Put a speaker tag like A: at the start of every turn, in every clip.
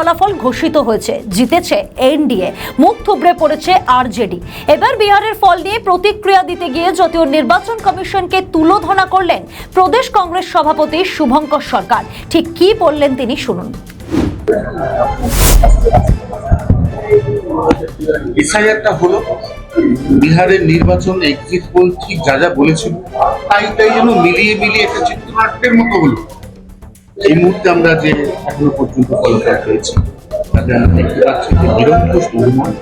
A: ফলাফল ঘোষিত হয়েছে, জিতেছে এনডিএ, মুখ থুবড়ে পড়েছে আরজেডি। এবার বিহারের ফল নিয়ে প্রতিক্রিয়া দিতে গিয়ে জাতীয় নির্বাচন কমিশনকে তুলোধনা করলেন প্রদেশ কংগ্রেস সভাপতি শুভঙ্কর সরকার। ঠিক কি বললেন তিনি শুনুন।
B: এসআইআরটা হলো, বিহারের নির্বাচন এক্সিট পোল ঠিক যা যা বলেছিল, তাই তাই যেন মিলিয়ে মিলিয়ে একটা চিত্রনাট্যের মতো হলো। এই মুহূর্তে আমরা যে এখনও পর্যন্ত ফলাফল পেয়েছি, তাতে আমরা দেখতে পাচ্ছি যে নিরঙ্কুশ বহুমত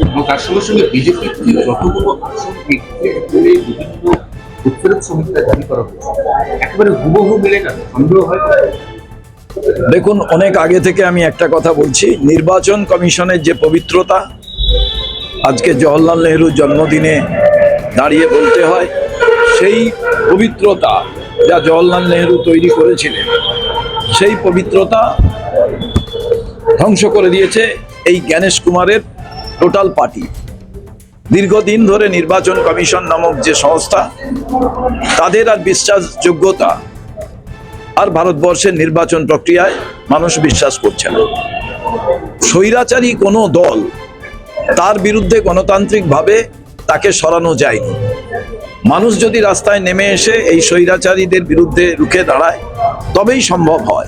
B: এবং তার সঙ্গে সঙ্গে বিজেপির যে যতগুলো আসন বিভিন্ন উত্তরের সমীক্ষা জারি করা হয়েছে। একেবারে হুবহু মিলে গেল সন্দেহ হয়
C: দেখুন, অনেক আগে থেকে আমি একটা কথা বলছি, নির্বাচন কমিশনের যে পবিত্রতা, আজকে জওহরলাল নেহরুর জন্মদিনে দাঁড়িয়ে বলতে হয়, সেই পবিত্রতা যা জওহরলাল নেহরু তৈরি করেছিলেন সেই পবিত্রতা ধ্বংস করে দিয়েছে এই জ্ঞানেশ কুমারের টোটাল পার্টি। দীর্ঘদিন ধরে নির্বাচন কমিশন নামক যে সংস্থা, তাদের আর বিশ্বাসযোগ্যতা আর ভারতবর্ষের নির্বাচন প্রক্রিয়ায় মানুষ বিশ্বাস করছে না। স্বৈরাচারী কোনো দল তার বিরুদ্ধে গণতান্ত্রিকভাবে তাকে সরানো যায়নি। মানুষ যদি রাস্তায় নেমে এসে এই স্বৈরাচারীদের বিরুদ্ধে রুখে দাঁড়ায় তবেই সম্ভব হয়।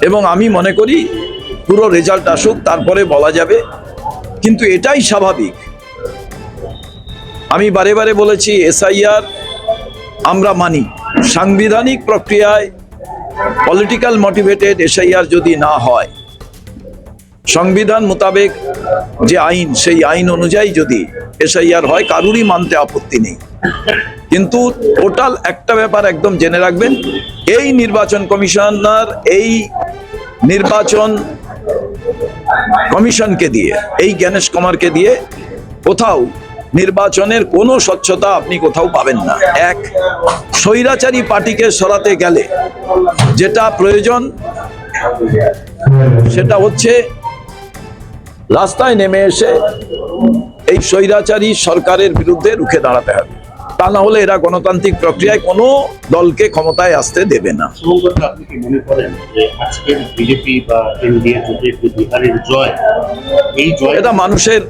C: এবং আমি মনে করি, পুরো রেজাল্ট আসুক, তারপরে বলা যাবে। কিন্তু এটাই স্বাভাবিক। আমি বারে বারে বলেছি, এসআইআর আমরা মানি। সাংবিধানিক প্রক্রিয়ায় পলিটিক্যাল মোটিভেটেড এসআইআর যদি না হয় সংবিধান মোতাবেক যে আইন, সেই আইন অনুযায়ী যদি এসআইআর হয়, কারুরই মানতে আপত্তি নেই। কিন্তু টোটাল একটা ব্যাপার একদম জেনে রাখবেন, এই নির্বাচন কমিশনার, এই নির্বাচন কমিশনকে দিয়ে, এই জ্ঞানেশ কুমারকে দিয়ে কোথাও নির্বাচনের কোনো স্বচ্ছতা আপনি কোথাও পাবেন না। এক, স্বৈরাচারী পার্টিকে সরাতে গেলে যেটা প্রয়োজন সেটা হচ্ছে রাস্তায় নেমে এসে এই স্বৈরাচারী সরকারের বিরুদ্ধে রুখে দাঁড়াতে হবে। তা না হলে এরা গণতান্ত্রিক প্রক্রিয়ায় কোনো দলকে ক্ষমতায় আসতে দেবে না।
B: শুভঙ্কর মনে করেন যে আজকের বিজেপি বা এনডিএ বিহারের জয় এই জয়
C: এটা মানুষের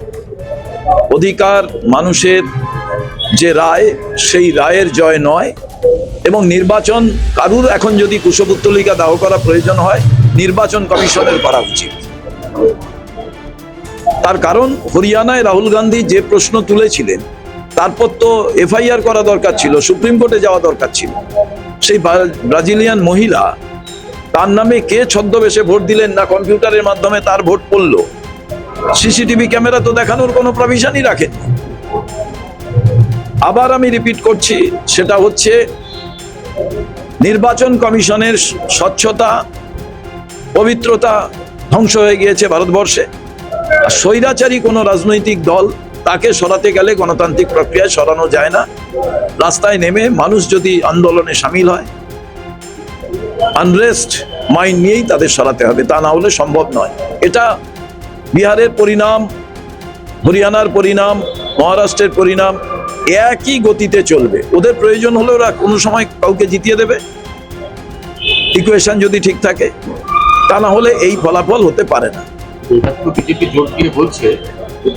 C: অধিকার মানুষের যে রায় সেই রায়ের জয় নয় এবং নির্বাচন কারুর এখন যদি কুশপুত্তলিকা দাহ করা প্রয়োজন হয় নির্বাচন কমিশনের করা উচিত। তার কারণ হরিয়ানায় রাহুল গান্ধী যে প্রশ্ন তুলেছিলেন, তারপর তো এফআইআর করা দরকার ছিল, সুপ্রিম কোর্টে যাওয়া দরকার ছিল। সেই ব্রাজিলিয়ান মহিলা, তার নামে কে ছদ্মবেশে ভোট দিলেন না, কম্পিউটারের মাধ্যমে তার ভোট পড়ল? সিসিটিভি ক্যামেরা তো দেখানোর কোনো প্রভিশনই রাখেন। আবার আমি রিপিট করছি, সেটা হচ্ছে নির্বাচন কমিশনের স্বচ্ছতা, পবিত্রতা ধ্বংস হয়ে গিয়েছে ভারতবর্ষে। স্বৈরাচারী কোনো রাজনৈতিক দল তাকে সরাতে গেলে গণতান্ত্রিক প্রক্রিয়ায় সরানো যায় না। রাস্তায় নেমে মানুষ যদি আন্দোলনে সামিল হয় আনরেস্ট মাইন্ড নিয়েই তাদের সরাতে হবে, তা না হলে সম্ভব নয়। এটা বিহারের পরিণাম, হরিয়ানার পরিণাম, মহারাষ্ট্রের পরিণাম একই গতিতে চলবে। ওদের প্রয়োজন হলে ওরা কোনো সময় কাউকে জিতিয়ে দেবে। ইকুয়েশন যদি ঠিক থাকে, তা না হলে এই ফলাফল হতে পারে না।
B: তো বিজেপি জোর দিয়ে বলছে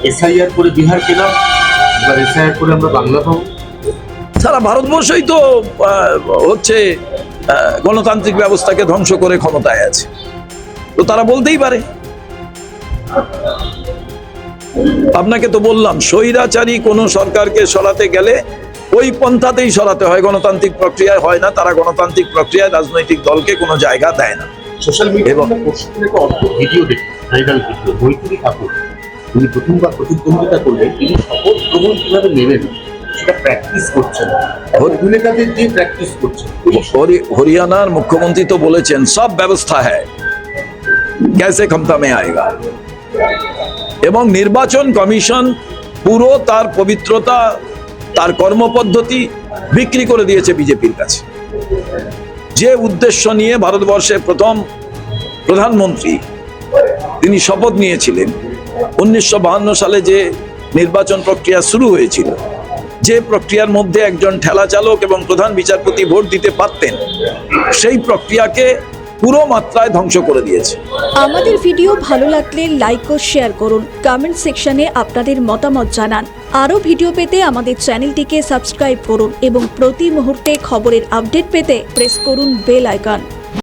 B: এসআইআর করে বিহার পেলাম এবার এসআইআর করে আমরা বাংলা পাবো।
C: সারা ভারতবর্ষই তো হচ্ছে গণতান্ত্রিক ব্যবস্থাকে ধ্বংস করে ক্ষমতায় আছে। তো তারা বলতেই পারে। আপনাকে তো বললাম স্বৈরাচারী কোনো সরকারকে সরাতে গেলে ওই পন্থাতেই সরাতে হয় গণতান্ত্রিক প্রক্রিয়ায় হয় না তারা গণতান্ত্রিক প্রক্রিয়ায় রাজনৈতিক দলকে কোনো জায়গা দেয় না।
B: সোশ্যাল মিডিয়া
C: এবং-
B: ভিডিও দেখি মৈত্রী ঠাকুর তিনি প্রথমবার প্রতিদ্বন্দ্বিতা করলেন তিনি শপথ গ্রহণ কীভাবে নেবেন? সেটা প্র্যাকটিস করছেন। এখন অভিনেতাদের দিয়ে প্র্যাকটিস করছেন।
C: হরিয়ানার মুখ্যমন্ত্রী তো বলেছেন সব ব্যবস্থা হ্যায়। कैसे ক্ষমতা মে আয়েগা। এবং নির্বাচন কমিশন পুরো তার পবিত্রতা তার কর্মপদ্ধতি বিক্রি করে দিয়েছে বিজেপির কাছে। যে উদ্দেশ্য নিয়ে ভারতবর্ষের প্রথম প্রধানমন্ত্রী তিনি শপথ নিয়েছিলেন। উনিশশো সালে যে নির্বাচন প্রক্রিয়া শুরু হয়েছিল, যে প্রক্রিয়ার মধ্যে একজন ঠেলা চালক এবং প্রধান বিচারপতি ভোট দিতে পারতেন, সেই প্রক্রিয়াকে পুরো মাত্রায় ধ্বংস করে দিয়েছে।
D: আমাদের ভিডিও ভালো লাগলে লাইক ও শেয়ার করুন। কমেন্ট সেকশনে আপনাদের মতামত জানান। আরও ভিডিও পেতে আমাদের চ্যানেলটিকে সাবস্ক্রাইব করুন এবং প্রতি মুহূর্তে খবরের আপডেট পেতে প্রেস করুন বেল আইকন